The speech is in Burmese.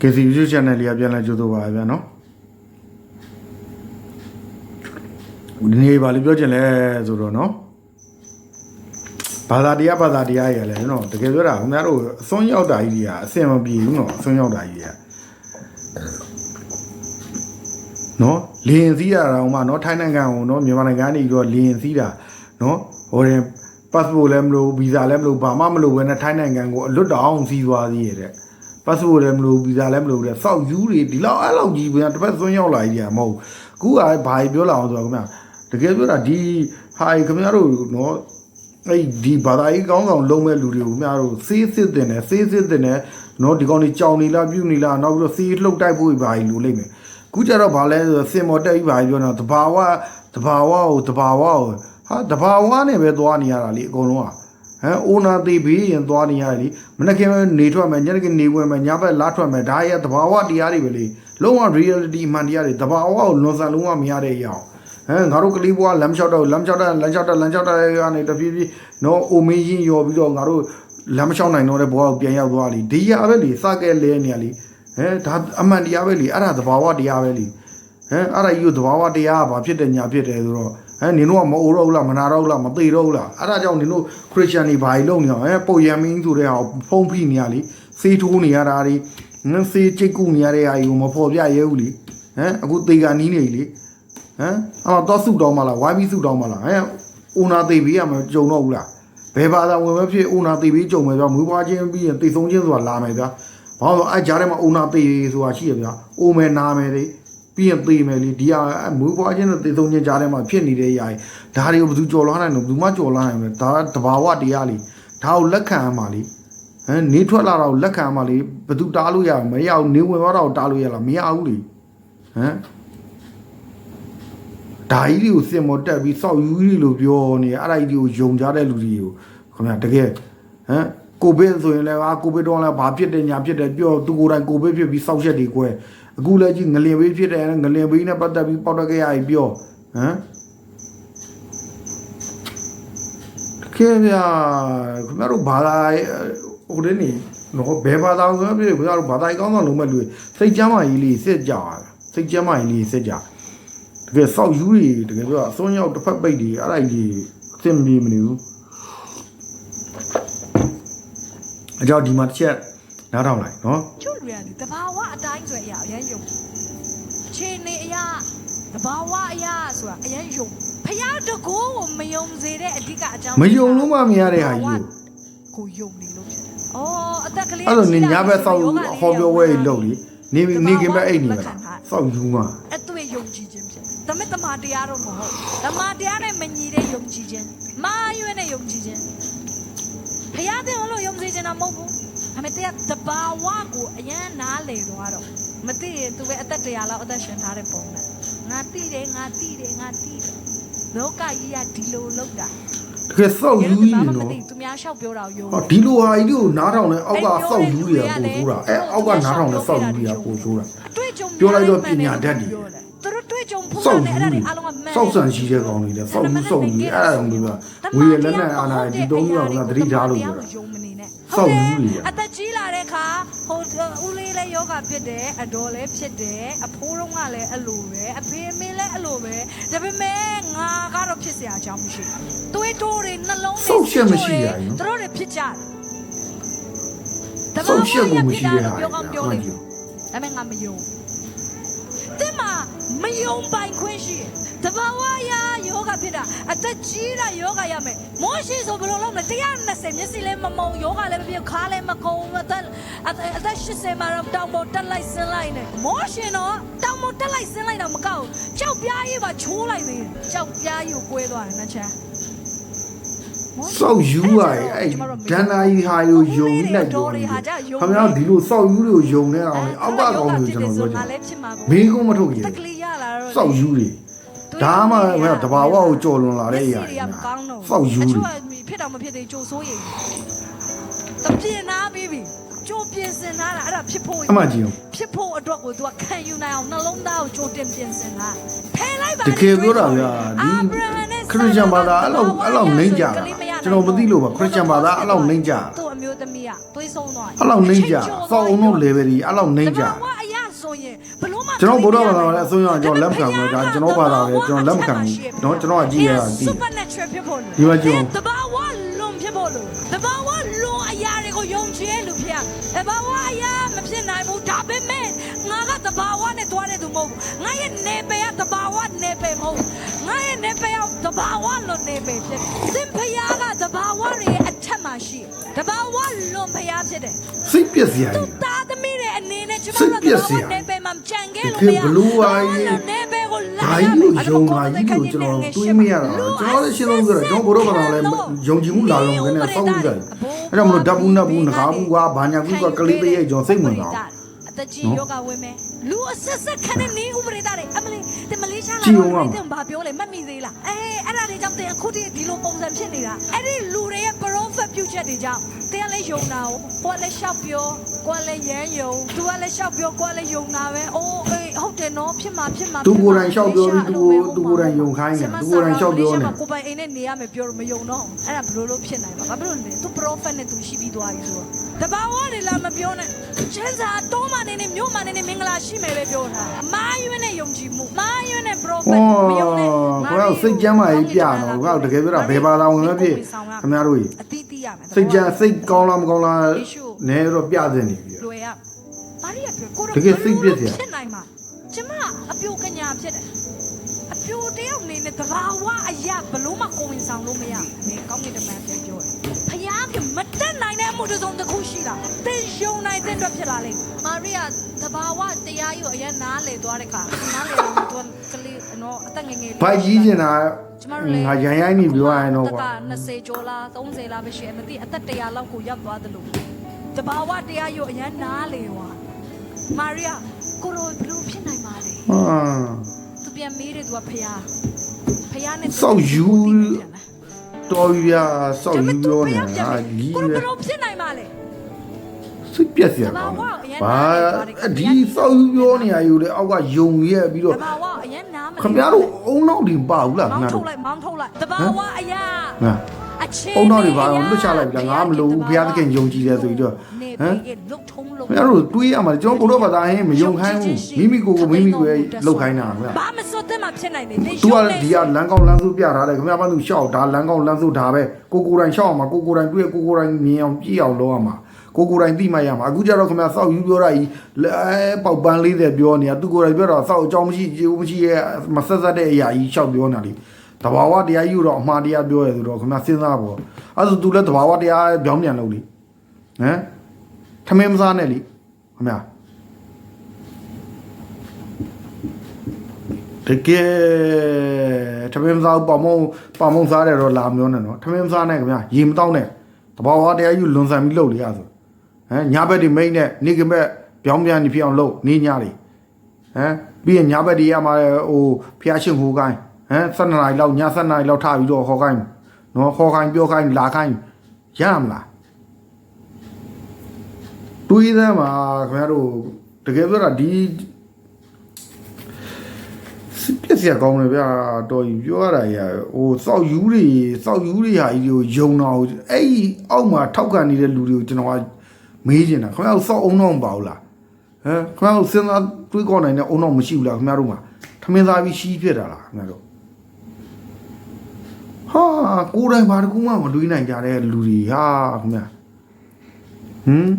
KC YouTube channel လေးကပြန်လာကြိုးတော့ပါဗျာနော်ဒီနေ့ပါလေပြောချင်လဲဆိုတော့နော်ဘာသာတရားဘာသာတရားရလဲနော်တကယ်ပြောတာခင်ဗျားတို့အစွန်းရောက်တာကြီးကြီးကအဆင်မပြေဘူးနော်အစွန်းရောက်တာကြီးကနော်လင်းစည်းတာတော့မှနော်ထိုင်းနိုင်ငံကိုနော်မြန်မာနိုင်ငံကနေပြီးတော့လင်းစည်းတာနော်ဟိုရင် passport လည်းမလို့ visa လည်းမလို့ဘာမှမလို့ဘဲနဲ့ထိုင်းနိုင်ငံကိုအလွတ်တောင်စီးသွားသေးရတဲ့ passport လည်းမလို့ visa လည်းမလို့တဲ့စောက်ယူတွေဒီလောက်အဲ့လောက်ကြီးပြန်တစ်ပတ်စွန်းရောက်လာကြီးတယ်မဟုတ်ဘူးခုကဘာပြောလာအောင်ဆိုတော့ခင်ဗျာတကယ်ပြောတာဒီဟာခင်ဗျားတို့နော်အဲ့ဒီဘာသာရေးကောင်းဆောင်လုံးမဲ့လူတွေကိုခင်ဗျားတို့စေးစစ်တင်တယ်စေးစစ်တင်တယ်နော်ဒီကောင်တွေကြောင်နေလားပြုတ်နေလားနောက်ပြီးတော့စေးလှုပ်တိုက်ဖို့ဘာကြီးလိုလိမ့်မယ်ခုကျတော့ဘာလဲဆိုတော့စင်မော်တက်ကြီးဘာကြီးပြောတော့တဘာဝတဘာဝကိုတဘာဝကိုဟာတဘာဝနဲ့ပဲသွားနေရတာလေအကုန်လုံးက ဟမ်အိုနာသေးပြီးရင်သွားနေရတယ်လीမနေ့ကနေထွက်မယ်ညနေကနေဝင်မယ်ညဘက်လာထွက်မယ်ဒါရဲ့သဘာဝတရားတွေပဲလေလုံးဝ reality အမှန်တရားတွေသဘာဝကိုလွန်ဆန်လုံးဝမရတဲ့အရာဟမ်ငါတို့ကလေးဘွားလမ်းလျှောက်တော့လမ်းလျှောက်တာလမ်းလျှောက်တာလမ်းလျှောက်တာကနေတဖြည်းဖြည်းနော်အိုမင်းရင်ရော်ပြီးတော့ငါတို့လမ်းမလျှောက်နိုင်တော့တဲ့ဘွားကိုပြန်ရောက်သွားလीဒီရပဲလေစကဲလဲနေရလीဟမ်ဒါအမှန်တရားပဲလေအဲ့ဒါသဘာဝတရားပဲလေဟမ်အဲ့ဒါကြီးကိုသဘာဝတရားကဘာဖြစ်တယ်ညာဖြစ်တယ်ဆိုတော့ ဟမ်နင်တို့ကမအိုတော့ဘူးလားမနာတော့ဘူးလားမသိတော့ဘူးလားအဲ့ဒါကြောင့်နင်တို့ခရစ်ယာန်တွေဘာကြီးလုပ်နေအောင်ဟမ်ပုတ်ယမ်မင်းဆိုတဲ့ဟာကိုဖုံးဖိနေရလေစေးထိုးနေရတာတွေငန်းစေးချိတ်ကူနေရတဲ့ဟာကြီးကိုမဖော်ပြရဲဘူးလေဟမ်အခုသေကနီးနေလေဟမ်အဲ့တော့စုတောင်းမလားဝိုင်းပြီးစုတောင်းမလားဟမ်အိုနာသေပြီးရမကြုံတော့ဘူးလားဘယ်ဘာသာဝင်ပဲဖြစ်အိုနာသေပြီးကြုံမယ်ဗျာမွေးဖွားခြင်းပြီးရင်သေဆုံးခြင်းဆိုတာလာမယ်ဗျာဘာလို့အဲ့ကြားထဲမှာအိုနာသေဆိုတာရှိရဗျာအိုမယ်နာမယ်လေ ပြီးရင်သေမယ်လေဒီဟာမွေးဖွားခြင်းနဲ့သေဆုံးခြင်းကြားထဲမှာဖြစ်နေတဲ့ຢာကြီးဒါတွေကိုဘယ်သူကြော်လွှားနိုင်လို့ဘယ်သူမှကြော်လွှားနိုင်မလဲဒါကတဘာဝတရားလေဒါကိုလက်ခံရမှာလေဟမ်နေထွက်လာတော့လက်ခံရမှာလေဘယ်သူတားလို့ရမရဘူးနေဝင်သွားတော့တားလို့ရလားမရဘူးလေဟမ်ဒါကြီးတွေကိုစင်မော်တက်ပြီးစောက်ယူကြီးလို့ပြောနေအဲ့ဒါကြီးတွေကိုယုံကြတဲ့လူတွေကိုခင်ဗျာတကယ်ဟမ် ကိုဗစ်ဆိုရင်လည်းအာကိုဗစ်တော့လည်းဘာဖြစ်တယ်ညာဖြစ်တယ်ပြောသူကိုယ်တိုင်ကိုဗစ်ဖြစ်ပြီးစောက်ချက်တွေကွဲအခုလည်းကြီးငလင်ဘေးဖြစ်တယ်ငလင်ဘေးနဲ့ပတ်သက်ပြီးပေါက်တက်ခဲ့ရပြီပြောဟမ်တကယ်ဗျာခင်ဗျားတို့ဘာသာဟိုတဲ့နေတော့ဘယ်ဘာသာဆိုဖြစ်ခင်ဗျားတို့ဘာသာကောင်းဆောင်လုံးမဲ့လူစိတ်ကြမ်းမာကြီးလေးစစ်ကြပါစိတ်ကြမ်းမာကြီးလေးစစ်ကြတကယ်စောက်ယူတွေတကယ်ပြောအစွန်းရောက်တစ်ဖက်ပိတ်တွေအဲ့ဒါကြီးအဆင်မပြေမနေဘူး အကြောင်းဒီမှာတစ်ချက်နားထောင်လိုက်နော်ကျွတ်လူရတဘာဝအတိုင်းဆိုရအရင်ယုံအခြေအနေအရာတဘာဝအရာဆိုတာအရင်ယုံဖယားတကိုးကိုမယုံစေတဲ့အဓိကအကြောင်းမယုံလို့မှမရတဲ့ဟာကြီးကိုကိုယုံနေလို့ဖြစ်တယ်။အော်အသက်ကလေးအဲ့လိုနေညဘက်စောက်ယူဟောပြောဝဲကြီးလုပ်လေနေနေခင်ပဲအိတ်နေပဲစောက်ယူမှာအတွေ့ယုံကြည်ခြင်းဖြစ်တယ်။တမက်တမာတရားတော့မဟုတ်။တမာတရားနဲ့မညီတဲ့ယုံကြည်ခြင်း။မာရွေးနဲ့ယုံကြည်ခြင်း။ ဖယားတဲ့လို့ယုံကြည်ခြင်းတော့မဟုတ်ဘူး။ဒါပေမဲ့တရားတဘာဝကိုအရင်နားလေသွားတော့မသိရင်သူပဲအသက်တရားလောက်အသက်ရှင်ထားတဲ့ပုံနဲ့ငါတိတယ်ငါတိတယ်ငါတိတယ်လောကကြီးကဒီလိုလောက်တာတကယ်စောက်ယူသူကြီးဘာမှမနော်သိသူများလျှောက်ပြောတာကိုယုံဟောဒီလိုဟာကြီးကိုနားထောင်လဲအောက်ကစောက်ယူတွေကပို့ဆိုးတာအဲအောက်ကနားထောင်လဲစောက်ယူတွေကပို့ဆိုးတာတွေ့ကြုံပြောလိုက်တော့ပညာတတ်တယ်သူတို့တွေ့ကြုံဖို့ စောက် နဲ့ ယူ အဲ့ဒါ တွေ တွေအားလုံးကမှန် စောက်ဆန်ရှိတဲ့ကောင်တွေလေစောက်ယူစောက်ယူအဲ့ဒါမျိုးကဝေရလက်နဲ့အာနာဒီသုံးမျိုးကသတိထားလို့ပြောတာ ယုံမနေနဲ့ စောက်ယူတွေ အသက်ကြီးလာတဲ့အခါဟိုဦးလေးလည်းယောဂဖြစ်တယ်အတော်လည်းဖြစ်တယ်အဖိုးတော့ကလည်းအဲ့လိုပဲအဖေအမေလည်းအဲ့လိုပဲဒါပေမဲ့ငါကတော့ဖြစ်เสียအကြောင်းမရှိဘူးတွေးတိုးတွေနှလုံးတွေ စောက်ချက်မရှိရဘူး သူတို့တွေဖြစ်ကြတယ် စောက်ချက်ကိုမရှိတဲ့ဟာ ပြောကောင်းပြောလိမ့် ကြီး ဒါပေမဲ့ငါမယုံ တဲ့မှာမယုံပိုင်ခွင့်ရှိတယ်တဘာဝရာယောဂဖြစ်တာအသက်ကြီးတာယောဂရမယ်မောရှိဆိုဘယ်လိုလုပ်မလဲ120မျက်စိလည်းမမုံယောဂလည်းမပြခါလည်းမကုံအသက်အသက်အသက်80မှာတော့တောင်ပေါ်တက်လိုက်ဆင်းလိုက်နေမောရှင်တော့တောင်ပေါ်တက်လိုက်ဆင်းလိုက်တော့မကောက်ဘူးကြောက်ပြားကြီးပါချိုးလိုက်သေးတယ်ကြောက်ပြားကြီးကိုကွဲသွားတယ်နှချမ်း စောက်ယူရယ်အဲ့ဒန်နာကြီးဟာယူယုံလိုက်တော့တယ်ခင်ဗျားဒီလိုစောက်ယူတွေကိုယုံနေအောင်လေအောက်ကကောင်တွေကျွန်တော်ပြောချင်လည်းဖြစ်မှာပေါ့မင်းကုန်းမထုတ်ရတက်ကလေးရလာတော့စောက်ယူတွေဒါမှမဟုတ်တဘာဝကိုကြော်လွန်လာတဲ့အရာတွေတွေမကောင်းတော့စောက်ယူအတွေချို့ကဖြစ်တော့မဖြစ်သေးကြိုဆိုးရင်တပြင်းနာပြီးပြီကြိုပြင်ဆင်ထားတာအဲ့ဒါဖြစ်ဖို့အမှကြီးအောင်ဖြစ်ဖို့အတွက်ကို तू ခံယူနိုင်အောင်နှလုံးသားကိုကြိုတင်ပြင်ဆင်တာဖယ်လိုက်ပါတကယ်ပြောတာဗျာဒီခရစ်ယာန်ဘာသာအဲ့လောက်အဲ့လောက်နှိမ့်ကြတာ ကျွန်တော်မသိလို့ပါခရစ်ယာန်ဘာသာအဲ့လောက်နှိမ့်ကြတာ သူ့အမျိုးသမီးကသွေးဆုံးသွား အဲ့လောက်နှိမ့်ကြစောက်အောင်တို့ level ကြီးအဲ့လောက်နှိမ့်ကြ တဘာဝအရာဆိုရင်ဘလို့မှ ကျွန်တော်ဗုဒ္ဓဘာသာလည်းအစွန်းရောက်ကျွန်တော်လက်မခံဘူးဒါကျွန်တော်ဘာသာပဲကျွန်တော်လက်မခံဘူးเนาะကျွန်တော်ကကြည့်ရတာဒီ supernatural ဖြစ်ဖို့လို့ ဒီမှာကြည့်အောင် တဘာဝလွန်ဖြစ်ဖို့လို့တဘာဝလွန်အရာတွေ ကိုယုံကြည်လို့ဖြစ်ရတဘာဝအရာမဖြစ်နိုင်ဘူးဒါပေမဲ့ငါကတဘာဝနဲ့တွားတဲ့သူမဟုတ်ဘူးငါရဲ့နေပယ်ကတဘာဝနေပယ်မဟုတ်ဘူးငါရဲ့နေပယ်ကတဘာဝလွန်နေပယ်ဖြစ်တယ်သင်ဖယားကတဘာဝတွေရဲ့အထက်မှာရှိတယ်တဘာဝလွန်ဖယားဖြစ်တယ်စိတ်ပျက်စရာသူကြီးသားသမီးရဲ့အ နေနဲ့ကျမစိတ်တို့ပျက်စရာနေပယ်မှာကြံခဲ့လို့တမကရယ်ဘလူးဝါကြီးနေပယ်ကိုလာဒါကြီးကိုယုံတာကြီးကိုကျွန်တော်တွေးမရတာကျွန်တော်လည်းရှင်းလို့ပြောတာကျွန်တော်ဘုရောဘာသာလည်းယုံကြည်မှုလာလုံးကနေစောက်ကြတယ်အဲ့ဒါမလို့ဓာတ်ဘူးနတ်ဘူးငကားဘူးကွာဘာညာဘူးကွာကလေးတည်းရဲ့ကျွန်တော်စိတ်ဝင်တာအသက်ကြီးယောဂဝင်မယ်လူအဆက်ဆက်ခနဲ့နေဥပဒေတာတွေအမလေးတင်မလေးရှားလာကြည့်အောင်ပါတင်ဘာပြောလဲမှတ်မိသေးလားအေးအဲ့ဒါတွေကြောင့်တင်အခုတည်းဒီလိုပုံစံဖြစ်နေတာအဲ့ဒီလူတွေရဲ့ prophet ပြုချက်တွေကြောင့် တင်လည်းယုံတာကိုကိုယ်လည်းရှောက်ပြောကိုယ်လည်းရမ်းယုံသူကလည်းရှောက်ပြောကိုယ်လည်းယုံတာပဲအိုးအေးဟုတ်တယ်နော်ဖြစ်မှာဖြစ်မှာသူကိုယ်တိုင်လျှောက်ပြောပြီးသူကိုသူကိုယ်တိုင်ယုံခိုင်းတယ်သူကိုယ်တိုင်လျှောက်ပြောနေကိုယ်ပိုင်အိမ်နဲ့နေရမယ်ပြောလို့မယုံတော့အဲ့ဒါဘယ်လိုလုပ်ဖြစ်နိုင်မှာဘာဖြစ်လို့လဲသူ prophet နဲ့သူရှိပြီးသွားပြီဆိုတော့တဘာဝတွေလာမပြောနဲ့ချမ်းသာတောမနေနဲ့မြို့မနေနဲ့မင်္ဂလာရှိမယ်ပဲပြောတာအမားရွေးနဲ့ယုံကြည်မှုမားရွေးနဲ့ prophet မယုံနဲ့ဟောကိုယ်ကစိတ်ကြမ်းမှကြီးပြတော့ကိုယ်ကတကယ်ပြောတာဘယ်ဘာသာဝင်ပဲဖြစ်ခင်ဗျားတို့ကြီးအတိတိရမယ်စိတ်ကြမ်းစိတ်ကောင်းလားမကောင်းလားနဲတော့ပြသနေပြီလွယ်ရမာရီယာပြောကိုတကယ်စိတ်ပျက်စရာဖြစ်နိုင်မှာကျမအပြိုကညာဖြစ်တယ်အ ပြိုတယောက်နေနဲ့တဘာဝအရာဘလို့မှကိုဝင်ဆောင်လို့မရဘူးကောင်းကင်တမန်ပြန်ပြောတယ်ဖယားကမတက်နိုင်တဲ့အမှုတစ်စုံတစ်ခုရှိတာသင်ယုံနိုင်တဲ့အတွက်ဖြစ်လာလိမ့်မယ်မာရီယာတဘာဝတရားယူအရင်နားလေသွားတဲ့ခါနားလေတော့သူကလေးနော်အသက်ငယ်ငယ်လေးဘိုက်ကြီးကျင်တာကျမတို့လေငါရိုင်းရိုင်းနေပြောရရင်တော့တကွာက20ကျော်လား30လားပဲရှိတယ်မသိအသက်100လောက်ကိုရောက်သွားတယ်လို့တဘာဝတရားယူအရင်နားလေသွားမာရီယာကိုရိုဘလူးဖြစ်နိုင်ပါလေဟာသူ ပြန်မေးတယ်သူကဖယားဖယားနဲ့စောက်ယူတော်ပြီဗျာစောက်ယူပြောနေတာဟာကြီးကိုပဲရိုဘလူးဖြစ်နိုင်ပါလေစိတ်ပျက်စရာကောင်းတယ်ဘာအဒီစောက်ယူပြောနေရယူလေအောက်ကယုံရဲ့ပြီးတတော့ဘာဝအရင်နားမခင်ဗျားတို့အုံနောက်တင်ပါဘူးလားမောခင်င်းဗျားထုတ်တို့လိုက်မောင်းထုတ်လိုက်တဘာဝအရာဟ မ်အခြေအုံနောက်တွေပါအောင်လွတ်ချလိုက်ပြီလားငါမလို့ဘုရားသခင်ယုံကြည်တယ်ဆိုပြီးတော့နေဟမ်ပေကလုတ်ထုံးလို့ခင်ဗျားတို့တွေးရမှာကျွန်တော်ဘုရားဘာသာဟင်းမယုံခိုင်းဘူးမိမိကိုယ်ကိုမိမိပဲလောက်ခိုင်းတာခင်ဗျာဘာမစွတ်တဲ့မှာဖြစ်နိုင်တယ်သူကဒီကလမ်းကောင်းလမ်းစုပြထားတယ်ခင်ဗျားဘာလို့ရှောက်ဒါလမ်းကောင်းလမ်းစုဒါပဲကိုကိုယ်တိုင်ရှောက်အောင်မှာကိုကိုယ်တိုင်တွေ့ကိုကိုယ်တိုင်မြင်အောင်ကြည့်အောင်လုပ်ရမှာကိုကိုယ်တိုင်သိမှရမှာအခုကျတော့ခင်ဗျားစောက်ယူပြောတာကြီးအဲပေါက်ပန်းလေးတဲ့ပြောနေတာသူကိုယ်တိုင်ပြောတာစောက်အကြောင်းမရှိကျေဦးမရှိရဲ့မဆက်ဆက်တဲ့အရာကြီးရှောက်ပြောနေတာလေ တဘာဝတရားကြီးတော့အမှားတရားပြောရဆိုတော့ခင်ဗျားစဉ်းစားပေါ့အဲဆိုသူလည်းတဘာဝတရားပြောင်းပြန်လုပ်လေဟမ်ထမင်းမစားနဲ့လေခင်ဗျာတကယ်ထမင်းမစားဘူးပေါမုံပေါမုံစားတယ်တော့လာမပြောနဲ့နော်ထမင်းမစားနဲ့ခင်ဗျာရေမတောင်းနဲ့တဘာဝတရားယူလွန်ဆန်ပြီးလှုပ်လေရဆိုဟမ်ညာဘက်ဒီမိတ်နဲ့နေကဘက်ပြောင်းပြန်နေဖြစ်အောင်လှုပ်နေညာတွေဟမ်ပြီးရင်ညာဘက်ဒီရမှာဟိုဖျားရှင်ဟိုကိုင်း ဟမ်7နာရီလောက်ည7နာရီလောက်ထားပြီးတော့ဟောကိုင်းနော်ဟောကိုင်းပြောကိုင်းလာကိုင်းရမလားတွေးသားမှာခင်ဗျားတို့တကယ်ပြောတာဒီစစ်ပြက်စရာကောင်းတယ်ဗျာတော်ကြီးပြောရတာကြီးဟိုစောက်ယူတွေစောက်ယူတွေဟာကြီးကိုယုံတော့အဲ့ဒီအောက်မှာထောက်ခံနေတဲ့လူတွေကိုကျွန်တော်ကမေးနေတာခင်ဗျားတို့စောက်အောင်တော့မပါဘူးလားဟမ်ခင်ဗျားတို့စဉ်းစားတွေးကောင်းနိုင်တဲ့အုံတော့မရှိဘူးလားခင်ဗျားတို့မှာထမင်းသားပြီးရှိဖြစ်တာလားခင်ဗျားတို့ ဟာကိုယ်တိုင်ဘာတကူမှမတွေးနိုင်ကြတဲ့လူတွေဟာခင်ဗျာဟမ်